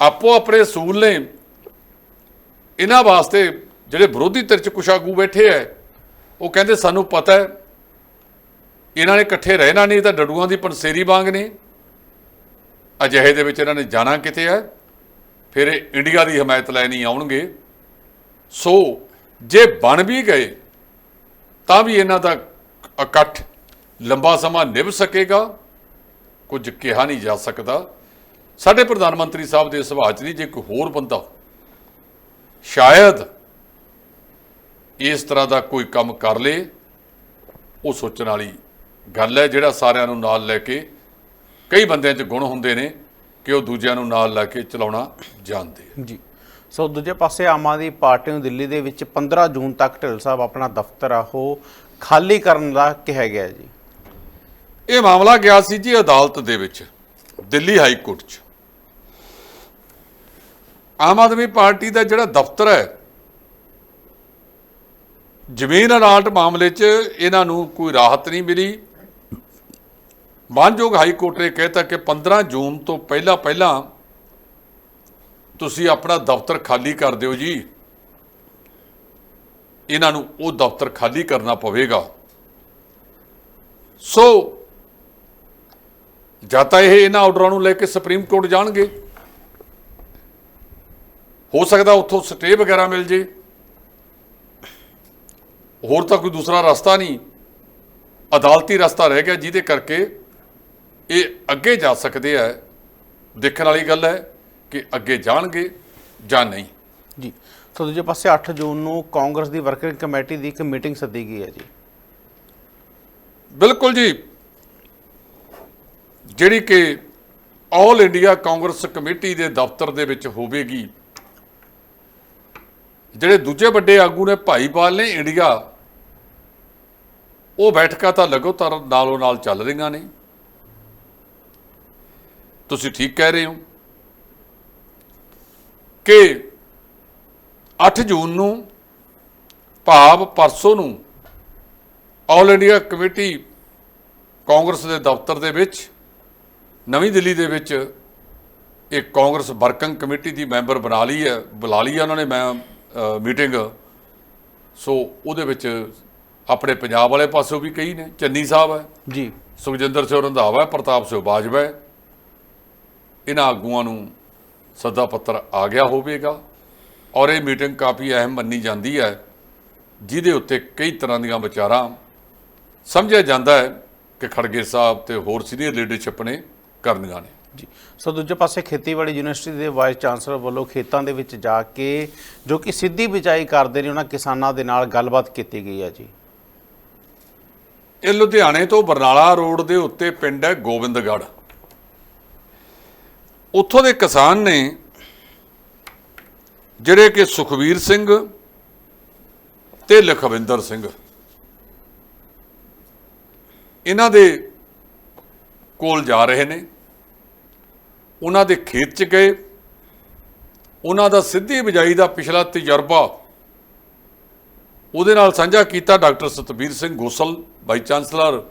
ਆਪੋ ਆਪਣੇ ਸੂਲ ਨੇ। ਇਹਨਾਂ ਵਾਸਤੇ ਜਿਹੜੇ ਵਿਰੋਧੀ ਧਿਰ ਚ ਕੁਛ ਆਗੂ ਬੈਠੇ ਐ, ਉਹ ਕਹਿੰਦੇ ਸਾਨੂੰ ਪਤਾ ਹੈ ਇਹਨਾਂ ਨੇ ਇਕੱਠੇ ਰਹਿਣਾ ਨਹੀਂ ਤਾਂ ਡਡੂਆਂ ਦੀ ਪੰਸੇਰੀ ਵਾਂਗ ਨੇ। ਅਜਿਹੇ ਦੇ ਵਿੱਚ ਇਹਨਾਂ ਨੇ ਜਾਣਾ ਕਿਤੇ ਹੈ ਫਿਰ ਇਹ ਇੰਡੀਆ ਦੀ ਹਮਾਇਤ ਲੈਣੀ ਆਉਣਗੇ। ਸੋ, ਜੇ ਬਣ ਵੀ ਗਏ, ਤਾਂ ਵੀ ਇਹਨਾਂ ਦਾ ਇਕੱਠ ਲੰਬਾ ਸਮਾਂ ਨਿਭ ਸਕੇਗਾ, ਕੁਝ ਕਿਹਾ ਨਹੀਂ ਜਾ ਸਕਦਾ। ਸਾਡੇ ਪ੍ਰਧਾਨ ਮੰਤਰੀ ਸਾਹਿਬ ਦੇ ਸੁਭਾਅ 'ਚ ਨਹੀਂ, ਜੇ ਕੋਈ ਹੋਰ ਬੰਦਾ, ਸ਼ਾਇਦ ਇਸ ਤਰ੍ਹਾਂ ਦਾ ਕੋਈ ਕੰਮ ਕਰ ਲੇ ਉਹ ਸੋਚਣ ਵਾਲੀ ਗੱਲ ਹੈ ਜਿਹੜਾ ਸਾਰਿਆਂ ਨੂੰ ਨਾਲ ਲੈ ਕੇ ਕਈ ਬੰਦਿਆਂ 'ਚ ਗੁਣ ਹੁੰਦੇ ਨੇ ਕਿ ਉਹ ਦੂਜਿਆਂ ਨੂੰ ਨਾਲ ਲੈ ਕੇ ਚਲਾਉਣਾ ਜਾਣਦੇ। ਜੀ। ਸੋ ਦੂਜੇ ਪਾਸੇ ਆਮ ਆਦਮੀ ਪਾਰਟੀ ਨੂੰ ਦਿੱਲੀ ਦੇ ਵਿੱਚ 15 ਜੂਨ ਤੱਕ ਢਿੱਲ ਸਾਹਿਬ ਆਪਣਾ ਦਫ਼ਤਰ ਆ ਉਹ ਖਾਲੀ ਕਰਨ ਦਾ ਕਿਹਾ ਗਿਆ ਜੀ। ਇਹ ਮਾਮਲਾ ਗਿਆ ਸੀ ਜੀ ਅਦਾਲਤ ਦੇ ਵਿੱਚ ਦਿੱਲੀ ਹਾਈ ਕੋਰਟ 'ਚ। ਆਮ ਆਦਮੀ ਪਾਰਟੀ ਦਾ ਜਿਹੜਾ ਦਫ਼ਤਰ ਹੈ ਜ਼ਮੀਨ ਅਡਾਲਟ ਮਾਮਲੇ 'ਚ ਇਹਨਾਂ ਨੂੰ ਕੋਈ ਰਾਹਤ ਨਹੀਂ ਮਿਲੀ। ਮਾਨਯੋਗ ਹਾਈ ਕੋਰਟ ਨੇ ਕਹਿਤਾ ਕਿ 15 ਜੂਨ ਤੋਂ ਪਹਿਲਾਂ ਪਹਿਲਾਂ ਤੁਸੀਂ ਆਪਣਾ ਦਫ਼ਤਰ ਖਾਲੀ ਕਰ ਦਿਓ ਜੀ। ਇਹਨਾਂ ਨੂੰ ਉਹ ਦਫ਼ਤਰ ਖਾਲੀ ਕਰਨਾ ਪਵੇਗਾ। ਸੋ ਜਾਂ ਤਾਂ ਇਹ ਇਹਨਾਂ ਆਰਡਰਾਂ ਨੂੰ ਲੈ ਕੇ ਸੁਪਰੀਮ ਕੋਰਟ ਜਾਣਗੇ। ਹੋ ਸਕਦਾ ਉੱਥੋਂ ਸਟੇ ਵਗੈਰਾ ਮਿਲ ਜੇ। ਹੋਰ ਤਾਂ ਕੋਈ ਦੂਸਰਾ ਰਸਤਾ ਨਹੀਂ। ਅਦਾਲਤੀ ਰਸਤਾ ਰਹਿ ਗਿਆ ਜਿਹਦੇ ਕਰਕੇ ਇਹ ਅੱਗੇ ਜਾ ਸਕਦੇ ਆ। ਦੇਖਣ ਵਾਲੀ ਗੱਲ ਹੈ ਕਿ ਅੱਗੇ ਜਾਣਗੇ ਜਾਂ ਨਹੀਂ। ਜੀ। ਸੋ ਦੂਜੇ ਪਾਸੇ 8 ਜੂਨ ਨੂੰ ਕਾਂਗਰਸ ਦੀ ਵਰਕਿੰਗ ਕਮੇਟੀ ਦੀ ਇੱਕ ਮੀਟਿੰਗ ਸੱਦੀ ਗਈ ਹੈ ਜੀ। ਬਿਲਕੁਲ ਜੀ। ਜਿਹੜੀ ਕਿ ਆਲ ਇੰਡੀਆ ਕਾਂਗਰਸ ਕਮੇਟੀ ਦੇ ਦਫ਼ਤਰ ਦੇ ਵਿੱਚ ਹੋਵੇਗੀ। ਜਿਹੜੇ ਦੂਜੇ ਵੱਡੇ ਆਗੂ ਨੇ ਭਾਈਵਾਲ ਨੇ ਇੰਡੀਆ ਉਹ ਬੈਠਕਾਂ ਤਾਂ ਲਗਾਤਾਰ ਨਾਲੋਂ ਨਾਲ ਚੱਲ ਰਹੀਆਂ ਨੇ। ਤੁਸੀਂ ਠੀਕ ਕਹਿ ਰਹੇ ਹੋ ਕਿ 8 ਜੂਨ ਨੂੰ ਭਾਵ ਪਰਸੋਂ ਨੂੰ ਆਲ ਇੰਡੀਆ ਕਮੇਟੀ ਕਾਂਗਰਸ ਦੇ ਦਫ਼ਤਰ ਦੇ ਵਿੱਚ, ਨਵੀਂ ਦਿੱਲੀ ਦੇ ਵਿੱਚ ਇੱਕ ਕਾਂਗਰਸ ਵਰਕਿੰਗ ਕਮੇਟੀ ਦੀ ਮੈਂਬਰ ਬਣਾ ਲਈ ਹੈ, ਬੁਲਾ ਲਈ ਹੈ ਉਹਨਾਂ ਨੇ ਮੈਂ ਮੀਟਿੰਗ ਸੋ ਉਹਦੇ ਵਿੱਚ ਆਪਣੇ ਪੰਜਾਬ ਵਾਲੇ ਪਾਸੋਂ ਵੀ ਕਈ ਨੇ ਚੰਨੀ ਸਾਹਿਬ ਹੈ। ਜੀ। ਸੁਖਜਿੰਦਰ ਸਿੰਘ ਰੰਧਾਵਾ ਪ੍ਰਤਾਪ ਸਿੰਘ ਬਾਜਵਾ ਹੈ। ਇਹਨਾਂ ਆਗੂਆਂ ਨੂੰ ਸੱਦਾ ਪੱਤਰ ਆ ਗਿਆ ਹੋਵੇਗਾ ਔਰ ਇਹ ਮੀਟਿੰਗ ਕਾਫੀ ਅਹਿਮ ਮੰਨੀ ਜਾਂਦੀ ਹੈ ਜਿਹਦੇ ਉੱਤੇ ਕਈ ਤਰ੍ਹਾਂ ਦੀਆਂ ਵਿਚਾਰਾਂ ਸਮਝਿਆ ਜਾਂਦਾ ਹੈ ਕਿ ਖੜਗੇ ਸਾਹਿਬ ਤੇ ਹੋਰ ਸੀਨੀਅਰ ਲੀਡਰਸ਼ਿਪ ਨੇ ਕਰਨੀਆਂ ਨੇ। ਜੀ। ਸੋ ਦੂਜੇ ਪਾਸੇ ਖੇਤੀਬਾੜੀ ਯੂਨੀਵਰਸਿਟੀ ਦੇ ਵਾਈਸ ਚਾਂਸਲਰ ਵੱਲੋਂ ਖੇਤਾਂ ਦੇ ਵਿੱਚ ਜਾ ਕੇ ਜੋ ਕਿ ਸਿੱਧੀ ਬਿਜਾਈ ਕਰਦੇ ਨੇ ਉਹਨਾਂ ਕਿਸਾਨਾਂ ਦੇ ਨਾਲ ਗੱਲਬਾਤ ਕੀਤੀ ਗਈ ਹੈ ਜੀ। ਇਹ ਲੁਧਿਆਣੇ ਤੋਂ ਬਰਨਾਲਾ ਰੋਡ ਦੇ ਉੱਤੇ ਪਿੰਡ ਹੈ ਗੋਬਿੰਦਗੜ੍ਹ। ਉੱਥੋਂ ਦੇ ਕਿਸਾਨ ਨੇ ਜਿਹੜੇ ਕਿ ਸੁਖਵੀਰ ਸਿੰਘ ਤੇ ਲਖਵਿੰਦਰ ਸਿੰਘ, ਇਹਨਾਂ ਦੇ ਕੋਲ ਜਾ ਰਹੇ ਨੇ। ਉਹਨਾਂ ਦੇ ਖੇਤ 'ਚ ਗਏ। ਉਹਨਾਂ ਦਾ ਸਿੱਧੀ ਬਿਜਾਈ ਦਾ ਪਿਛਲਾ ਤਜਰਬਾ ਉਹਦੇ ਨਾਲ ਸਾਂਝਾ ਕੀਤਾ doctor Satbir Singh Gosal vice chancellor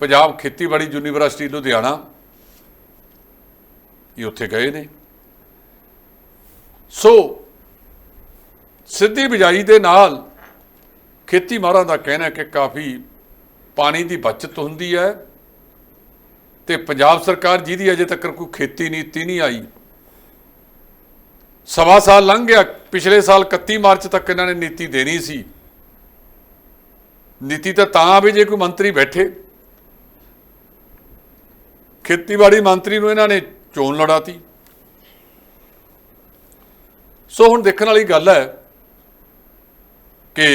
Punjab ਖੇਤੀਬਾੜੀ ਯੂਨੀਵਰਸਿਟੀ, ਲੁਧਿਆਣਾ। ਇਹ ਉੱਥੇ ਗਏ ਨੇ। ਸੋ, ਸਿੱਧੀ ਬਿਜਾਈ ਦੇ ਨਾਲ ਖੇਤੀ ਮਾਹਰਾਂ ਦਾ ਕਹਿਣਾ ਹੈ ਕਿ ਕਾਫੀ ਪਾਣੀ ਦੀ ਬਚਤ ਹੁੰਦੀ ਹੈ ਤੇ ਪੰਜਾਬ ਸਰਕਾਰ ਜਿਹਦੀ ਅਜੇ ਤੱਕ ਕੋਈ ਖੇਤੀ ਨੀਤੀ ਨਹੀਂ ਆਈ, ਸਵਾ ਸਾਲ ਲੰਘ ਗਿਆ। ਪਿਛਲੇ ਸਾਲ 31 ਮਾਰਚ ਤੱਕ ਇਹਨਾਂ ਨੇ ਨੀਤੀ ਦੇਣੀ ਸੀ। ਨੀਤੀ ਤਾਂ ਤਾਂ ਆਵੇ ਜੇ ਕੋਈ ਮੰਤਰੀ ਬੈਠੇ। ਖੇਤੀਬਾੜੀ ਮੰਤਰੀ ਨੂੰ ਇਹਨਾਂ ਨੇ ਚੋਣ ਲੜਾਤੀ। ਸੋ ਹੁਣ ਦੇਖਣ ਵਾਲੀ ਗੱਲ ਹੈ ਕਿ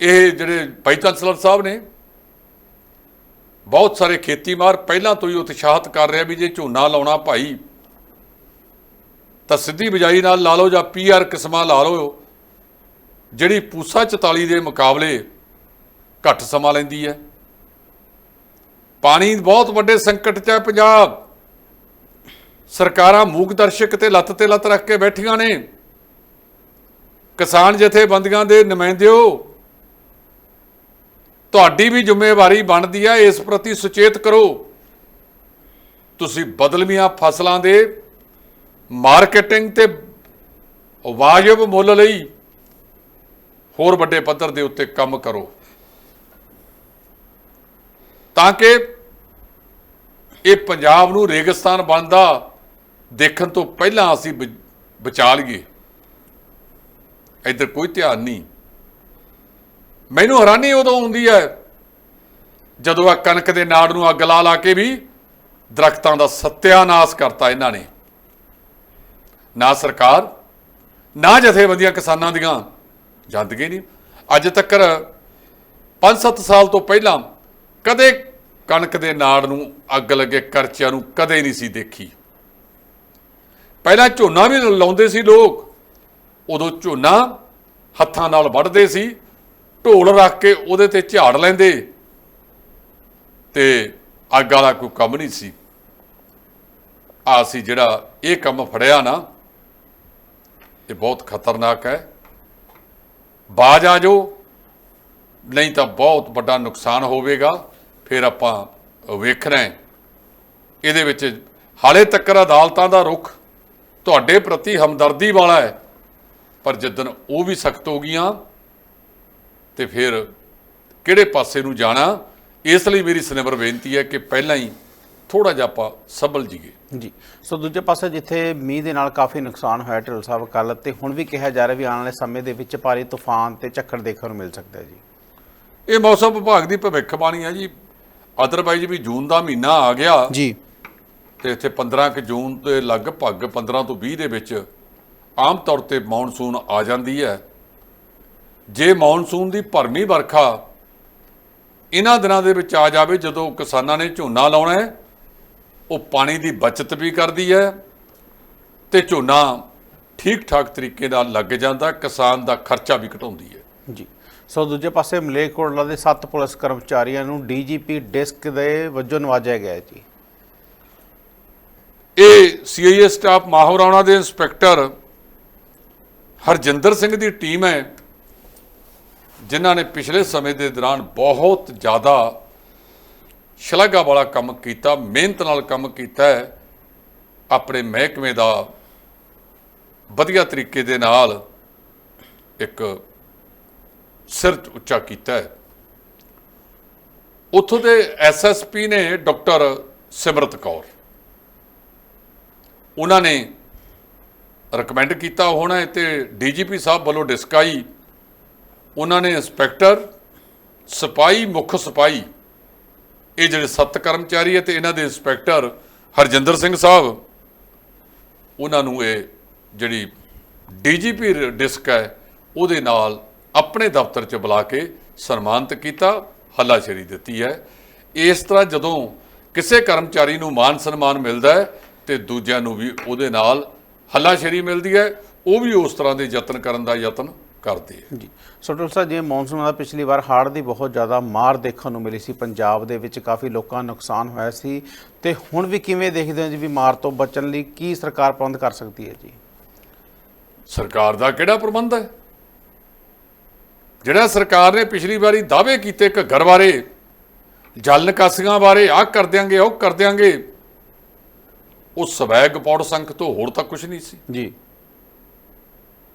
ਇਹ ਜਿਹੜੇ ਵਾਈਸ ਚਾਂਸਲਰ ਸਾਹਿਬ ਨੇ, ਬਹੁਤ ਸਾਰੇ ਖੇਤੀਮਾਰ ਪਹਿਲਾਂ ਤੋਂ ਹੀ ਉਤਸ਼ਾਹਤ ਕਰ ਰਿਹਾ ਵੀ ਜੇ ਝੋਨਾ ਲਾਉਣਾ ਭਾਈ ਤਾਂ ਸਿੱਧੀ ਬਿਜਾਈ ਨਾਲ ਲਾ ਲਓ ਜਾਂ ਪੀਆਰ ਕਿਸਮਾਂ ਲਾ ਲਓ, ਜਿਹੜੀ ਪੂਸਾ 44 ਦੇ ਮੁਕਾਬਲੇ ਘੱਟ ਸਮਾਂ ਲੈਂਦੀ ਹੈ। ਪਾਣੀ ਬਹੁਤ ਵੱਡੇ ਸੰਕਟ 'ਚ ਹੈ ਪੰਜਾਬ। ਸਰਕਾਰਾਂ ਮੂਕ ਦਰਸ਼ਕ ਤੇ ਲੱਤ ਤੇ ਲੱਤ ਰੱਖ ਕੇ ਬੈਠੀਆਂ ਨੇ। ਕਿਸਾਨ ਜਥੇਬੰਦੀਆਂ ਦੇ ਨੁਮਾਇੰਦਿਓ, ਤੁਹਾਡੀ ਵੀ ਜ਼ਿੰਮੇਵਾਰੀ ਬਣਦੀ ਹੈ, ਇਸ ਪ੍ਰਤੀ ਸੁਚੇਤ ਕਰੋ। ਤੁਸੀਂ ਬਦਲਵੀਆਂ ਫਸਲਾਂ ਦੇ ਮਾਰਕੀਟਿੰਗ ਤੇ ਵਾਜਬ ਮੁੱਲ ਲਈ ਹੋਰ ਵੱਡੇ ਪੱਧਰ ਦੇ ਉੱਤੇ ਕੰਮ ਕਰੋ। ਤਾਂ ਕਿ ਇਹ ਪੰਜਾਬ ਨੂੰ ਰੇਗਿਸਤਾਨ ਬਣਦਾ ਦੇਖਣ ਤੋਂ ਪਹਿਲਾਂ ਅਸੀਂ ਬ- ਬਚਾ ਲਈਏ। ਇੱਧਰ ਕੋਈ ਧਿਆਨ ਨਹੀਂ। ਮੈਨੂੰ ਹੈਰਾਨੀ ਉਦੋਂ ਹੁੰਦੀ ਹੈ ਜਦੋਂ ਆ ਕਣਕ ਦੇ ਨਾੜ ਨੂੰ ਅੱਗ ਲਾ ਲਾ ਕੇ ਵੀ ਦਰਖਤਾਂ ਦਾ ਸਤਿਆਨਾਸ ਕਰਤਾ ਇਹਨਾਂ ਨੇ। ਨਾ ਸਰਕਾਰ, ਨਾ ਜਥੇਬੰਦੀਆਂ ਕਿਸਾਨਾਂ ਦੀਆਂ ਜਾਂਦੀਆਂ ਨਹੀਂ। ਅੱਜ ਤੱਕ 5-7 ਸਾਲ ਤੋਂ ਪਹਿਲਾਂ ਕਦੇ ਕਣਕ ਦੇ ਨਾੜ ਨੂੰ ਅੱਗ ਲੱਗੇ, ਕਰਚਿਆਂ ਨੂੰ ਕਦੇ ਨਹੀਂ ਸੀ ਦੇਖੀ। ਪਹਿਲਾਂ ਝੋਨਾ ਵੀ ਲਾਉਂਦੇ ਸੀ ਲੋਕ, ਉਦੋਂ ਝੋਨਾ ਹੱਥਾਂ ਨਾਲ ਵੱਢਦੇ ਸੀ, ਢੋਲ ਰੱਖ ਕੇ ਉਹਦੇ ਤੇ ਝਾੜ ਲੈਂਦੇ ਤੇ ਅੱਗ ਵਾਲਾ ਕੋਈ ਕੰਮ ਨਹੀਂ ਸੀ। ਆ ਅਸੀਂ ਜਿਹੜਾ ਇਹ ਕੰਮ ਫੜਿਆ ਨਾ ਇਹ ਬਹੁਤ ਖਤਰਨਾਕ ਹੈ। ਬਾਜ ਆ ਜਾਓ, ਨਹੀਂ ਤਾਂ ਬਹੁਤ ਵੱਡਾ ਨੁਕਸਾਨ ਹੋਵੇਗਾ। ਫਿਰ ਆਪਾਂ ਵੇਖਣਾ ਹੈ। ਇਹਦੇ ਵਿੱਚ ਹਾਲੇ ਤੱਕ ਅਦਾਲਤਾਂ ਦਾ ਰੁਖ ਤੁਹਾਡੇ ਪ੍ਰਤੀ ਹਮਦਰਦੀ ਵਾਲਾ ਹੈ, ਪਰ ਜਿੱਦਨ ਉਹ ਵੀ ਸਖਤ ਹੋ ਗਈਆਂ, ਤੇ ਫਿਰ ਕਿਹੜੇ ਪਾਸੇ ਨੂੰ ਜਾਣਾ? ਇਸ ਲਈ ਮੇਰੀ ਸਨੇਵਰ ਬੇਨਤੀ ਹੈ ਕਿ ਪਹਿਲਾਂ ਹੀ ਥੋੜਾ ਜਿਹਾ ਆਪਾਂ ਸੰਭਲ ਜੀਏ ਜੀ। ਸੋ ਦੂਜੇ ਪਾਸੇ ਜਿੱਥੇ ਮੀਂਹ ਦੇ ਨਾਲ ਕਾਫੀ ਨੁਕਸਾਨ ਹੋਇਆ ਢਿੱਲ ਸਾਹਿਬ ਕੱਲ ਤੇ ਹੁਣ ਵੀ ਕਿਹਾ ਜਾ ਰਿਹਾ ਵੀ ਆਉਣ ਵਾਲੇ ਸਮੇਂ ਦੇ ਵਿੱਚ ਭਾਰੀ ਤੂਫਾਨ ਤੇ ਝੱਖੜ ਦੇਖਣ ਨੂੰ ਮਿਲ ਸਕਦਾ ਹੈ ਜੀ। ਇਹ ਮੌਸਮ ਵਿਭਾਗ ਦੀ ਭਵਿੱਖਬਾਣੀ ਹੈ ਜੀ। ਅਦਰਵਾਈਜ਼ ਵੀ ਜੂਨ ਦਾ ਮਹੀਨਾ ਆ ਗਿਆ। ਜੀ। ਤੇ ਇੱਥੇ 15 ਕਿ ਜੂਨ ਦੇ ਲਗਭਗ 15 ਤੋਂ 20 ਦੇ ਵਿੱਚ ਆਮ ਤੌਰ ਤੇ ਮੌਨਸੂਨ ਆ ਜਾਂਦੀ ਹੈ। ਜੇ ਮੌਨਸੂਨ ਦੀ ਭਰਮੀ ਵਰਖਾ ਇਹਨਾਂ ਦਿਨਾਂ ਦੇ ਵਿੱਚ ਆ ਜਾਵੇ ਜਦੋਂ ਕਿਸਾਨਾਂ ਨੇ ਝੋਨਾ ਲਾਉਣਾ ਹੈ ਉਹ ਪਾਣੀ ਦੀ ਬਚਤ ਵੀ ਕਰਦੀ ਹੈ ਤੇ ਝੋਨਾ ਠੀਕ ਠਾਕ ਤਰੀਕੇ ਨਾਲ ਲੱਗ ਜਾਂਦਾ ਕਿਸਾਨ ਦਾ ਖਰਚਾ ਵੀ ਘਟਾਉਂਦੀ ਹੈ। ਜੀ। ਸੋ ਦੂਜੇ ਪਾਸੇ ਮਲੇਰਕੋਟਲਾ ਦੇ 7 ਪੁਲਿਸ ਕਰਮਚਾਰੀਆਂ ਨੂੰ ਡੀਜੀਪੀ ਡਿਸਕ ਦੇ ਵਜੋਂ ਨਵਾਜਿਆ ਗਿਆ ਜੀ। ਇਹ ਸੀਆਈਏ ਸਟਾਫ ਮਾਹੌਰਾਣਾ ਦੇ ਇੰਸਪੈਕਟਰ ਹਰਜਿੰਦਰ ਸਿੰਘ ਦੀ ਟੀਮ ਹੈ ਜਿਨ੍ਹਾਂ ਨੇ ਪਿਛਲੇ ਸਮੇਂ ਦੇ ਦੌਰਾਨ ਬਹੁਤ ਜ਼ਿਆਦਾ ਸ਼ਲਾਘਾ ਵਾਲਾ ਕੰਮ ਕੀਤਾ, ਮਿਹਨਤ ਨਾਲ ਕੰਮ ਕੀਤਾ ਆਪਣੇ ਮਹਿਕਮੇ ਦਾ ਵਧੀਆ ਤਰੀਕੇ ਦੇ ਨਾਲ ਇੱਕ ਸਿਰ ਉੱਚਾ ਕੀਤਾ ਹੈ। ਉੱਥੋਂ ਦੇ ਐਸਐਸਪੀ ਨੇ ਡਾਕਟਰ ਸਿਮਰਤ ਕੌਰ, ਉਹਨਾਂ ਨੇ ਰეკਮੈਂਡ ਕੀਤਾ ਹੋਣਾ ਹੈ ਤੇ ਡੀਜੀਪੀ ਸਾਹਿਬ ਵੱਲੋਂ ਡਿਸਕਾਈ ਉਹਨਾਂ ਨੇ ਇੰਸਪੈਕਟਰ, ਸਿਪਾਹੀ, ਮੁੱਖ ਸਿਪਾਹੀ ਇਹ ਜਿਹੜੇ ਸੱਤ ਕਰਮਚਾਰੀ ਹੈ ਤੇ ਇਹਨਾਂ ਦੇ ਇੰਸਪੈਕਟਰ ਹਰਜਿੰਦਰ ਸਿੰਘ ਸਾਹਿਬ, ਉਹਨਾਂ ਨੂੰ ਇਹ ਜਿਹੜੀ ਡੀਜੀਪੀ ਡਿਸਕ ਹੈ, ਉਹਦੇ ਨਾਲ ਆਪਣੇ ਦਫ਼ਤਰ 'ਚ ਬੁਲਾ ਕੇ ਸਨਮਾਨਿਤ ਕੀਤਾ, ਹੱਲਾਸ਼ੇਰੀ ਦਿੱਤੀ ਹੈ। ਇਸ ਤਰ੍ਹਾਂ ਜਦੋਂ ਕਿਸੇ ਕਰਮਚਾਰੀ ਨੂੰ ਮਾਨ ਸਨਮਾਨ ਮਿਲਦਾ ਹੈ ਤੇ ਦੂਜਿਆਂ ਨੂੰ ਵੀ ਉਹਦੇ ਨਾਲ ਹੱਲਾਸ਼ੇਰੀ ਮਿਲਦੀ ਹੈ। ਉਹ ਵੀ ਉਸ ਤਰ੍ਹਾਂ ਦੇ ਯਤਨ ਕਰਨ ਦਾ ਯਤਨ ਕਰਦੇ ਹੈ ਜੀ। ਸੋਟਲ ਸਾਹਿਬ ਜਿਵੇਂ ਮੌਨਸੂਨ ਦਾ ਪਿਛਲੀ ਵਾਰ ਹੜ੍ਹ ਦੀ ਬਹੁਤ ਜ਼ਿਆਦਾ ਮਾਰ ਦੇਖਣ ਨੂੰ ਮਿਲੀ ਸੀ ਪੰਜਾਬ ਦੇ ਵਿੱਚ ਕਾਫੀ ਲੋਕਾਂ ਨੂੰ ਨੁਕਸਾਨ ਹੋਇਆ ਸੀ। ਤੇ ਹੁਣ ਵੀ ਕਿਵੇਂ ਦੇਖਦੇ ਹੋ ਜੀ ਵੀ ਮਾਰ ਤੋਂ ਬਚਣ ਲਈ ਕੀ ਸਰਕਾਰ ਪ੍ਰਬੰਧ ਕਰ ਸਕਦੀ ਹੈ ਜੀ? ਸਰਕਾਰ ਦਾ ਕਿਹੜਾ ਪ੍ਰਬੰਧ ਹੈ? ਜਿਹੜਾ ਸਰਕਾਰ ਨੇ ਪਿਛਲੀ ਵਾਰੀ ਦਾਅਵੇ ਕੀਤੇ ਘੱਗਰ ਬਾਰੇ ਜਲ ਨਿਕਾਸੀਆਂ ਬਾਰੇ ਆਹ ਕਰ ਦਿਆਂਗੇ ਉਹ ਕਰ ਦਿਆਂਗੇ ਉਹ ਸਵੈਗ ਪੌੜ ਸੰਖ ਤੋਂ ਹੋਰ ਤਾਂ ਕੁਝ ਨਹੀਂ ਸੀ। ਜੀ।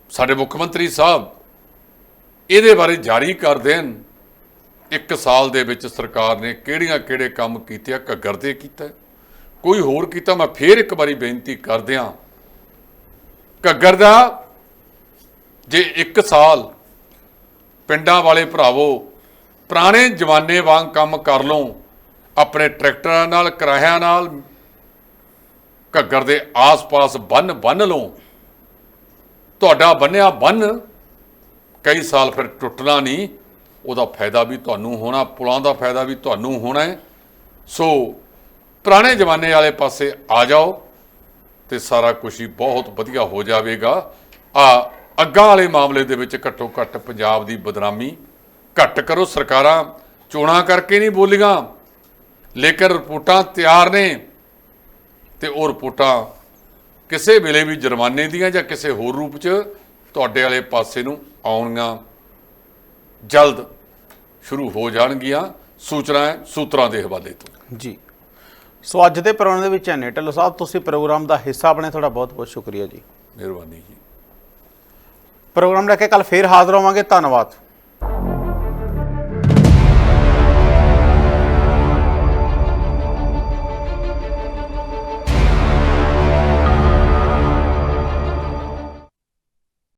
ਸਾਡੇ ਮੁੱਖ ਮੰਤਰੀ ਸਾਹਿਬ ਇਹਦੇ ਬਾਰੇ ਜਾਰੀ ਕਰ ਦੇਣ। ਇੱਕ ਸਾਲ ਦੇ ਵਿੱਚ ਸਰਕਾਰ ਨੇ ਕਿਹੜੀਆਂ ਕਿਹੜੇ ਕੰਮ ਕੀਤੇ ਆ, ਘੱਗਰ ਤੇ ਕੀਤਾ। ਕੋਈ ਹੋਰ ਕੀਤਾ, ਮੈਂ ਫੇਰ ਇੱਕ ਵਾਰੀ ਬੇਨਤੀ ਕਰਦਿਆਂ ਘੱਗਰ ਦਾ ਜੇ ਇੱਕ ਸਾਲ ਪਿੰਡਾਂ ਵਾਲੇ ਭਰਾਵੋ, ਪੁਰਾਣੇ ਜਮਾਨੇ ਵਾਂਗ ਕੰਮ ਕਰ ਲਓ, ਆਪਣੇ ਟਰੈਕਟਰਾਂ ਨਾਲ ਕਿਰਾਇਆਂ ਨਾਲ, ਘੱਗਰ ਦੇ ਆਸ-ਪਾਸ ਬੰਨ ਬੰਨ ਲਓ। ਤੁਹਾਡਾ ਬੰਨਿਆ ਬੰਨ ਕਈ ਸਾਲ ਫਿਰ ਟੁੱਟਣਾ ਨਹੀਂ, ਉਹਦਾ ਫਾਇਦਾ ਵੀ ਤੁਹਾਨੂੰ ਹੋਣਾ, ਪੁਲਾਂ ਦਾ ਫਾਇਦਾ ਵੀ ਤੁਹਾਨੂੰ ਹੋਣਾ ਹੈ। ਸੋ ਪੁਰਾਣੇ ਜ਼ਮਾਨੇ ਵਾਲੇ ਪਾਸੇ ਆ ਜਾਓ ਤੇ ਸਾਰਾ ਕੁਝ ਹੀ ਬਹੁਤ ਵਧੀਆ ਹੋ ਜਾਵੇਗਾ। ਆ ਅੱਗਾਂ ਵਾਲੇ ਮਾਮਲੇ ਦੇ ਵਿੱਚ ਘੱਟੋ ਘੱਟ ਪੰਜਾਬ ਦੀ ਬਦਨਾਮੀ ਘੱਟ ਕਰੋ ਸਰਕਾਰਾਂ, ਚੋਣਾਂ ਕਰਕੇ ਨਹੀਂ ਬੋਲੀਆਂ, ਲੇਕਿਨ ਰਿਪੋਰਟਾਂ ਤਿਆਰ ਨੇ ਤੇ ਉਹ ਰਿਪੋਰਟਾਂ ਕਿਸੇ ਵੇਲੇ ਵੀ ਜੁਰਮਾਨੇ ਦੀਆਂ ਜਾਂ ਕਿਸੇ ਹੋਰ ਰੂਪ 'ਚ ਤੁਹਾਡੇ ਵਾਲੇ ਪਾਸੇ ਨੂੰ ਆਉਣੀਆਂ ਜਲਦ ਸ਼ੁਰੂ ਹੋ ਜਾਣਗੀਆਂ। ਸੂਚਨਾ ਸੂਤਰਾਂ ਦੇ ਹਵਾਲੇ ਤੋਂ। ਜੀ। ਸੋ ਅੱਜ ਦੇ ਪ੍ਰੋਗਰਾਮ ਦੇ ਵਿੱਚ ਐਨੇ ਢਿੱਲੋਂ ਸਾਹਿਬ ਤੁਸੀਂ ਪ੍ਰੋਗਰਾਮ ਦਾ ਹਿੱਸਾ ਬਣੇ ਤੁਹਾਡਾ ਬਹੁਤ ਬਹੁਤ ਸ਼ੁਕਰੀਆ ਜੀ। ਮਿਹਰਬਾਨੀ ਜੀ। ਪ੍ਰੋਗਰਾਮ ਲੈ ਕੇ ਕੱਲ ਫੇਰ ਹਾਜ਼ਰ ਹੋਵਾਂਗੇ। ਧੰਨਵਾਦ।